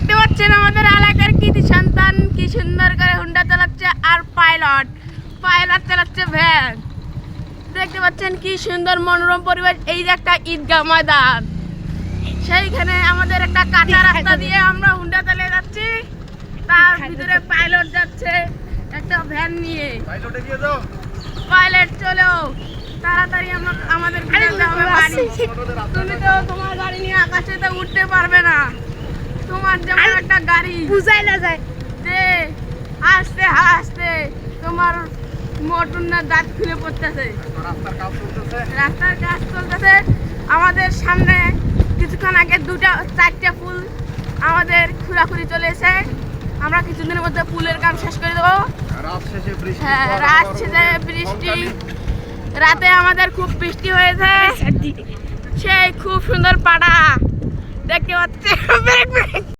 দেখতে পাচ্ছেন আমাদের এলাকার কৃতি সন্তান কি সুন্দর করে হুন্ডা চালাচ্ছে আর পাইলট। পাইলট চালাচ্ছে ভ্যান। দেখতে পাচ্ছেন কি সুন্দর মনোরম পরিবেশ। এই যে একটা ঈদগাহ ময়দান। সেইখানে আমাদের একটা কাঁচা রাস্তা দিয়ে আমরা হুন্ডা চালিয়ে যাচ্ছি। তার ভিতরে পাইলট যাচ্ছে একটা ভ্যান নিয়ে। পাইলটে দিয়ে দাও পাইলট চলো। তাড়াতাড়ি আমরা আমাদের ফিরে হবে বাড়ি তুমি তো তোমার গাড়ি নিয়ে আকাশে তো উঠতে পারবে না। তোমার যেমন একটা গাড়ি। বুঝাই না যায়। যে আস্তে আস্তে তোমার মোটর না দাঁত খুলে পড়তেছে। রাস্তার কাজ চলতেছে। আমাদের সামনে কিছুক্ষণ আগে দুটা চারটা ফুল আমাদের খুঁড়াখুড়ি চলে এসে আমরা কিছুদিনের মধ্যে পুলের কাম শেষ করে দেবো। রাত শেষে হ্যাঁ রাত আবার বৃষ্টি। রাতে আমাদের খুব বৃষ্টি হয়েছে। সেই খুব সুন্দর পাড়া। ટકે વાત બ્રેક બ્રેક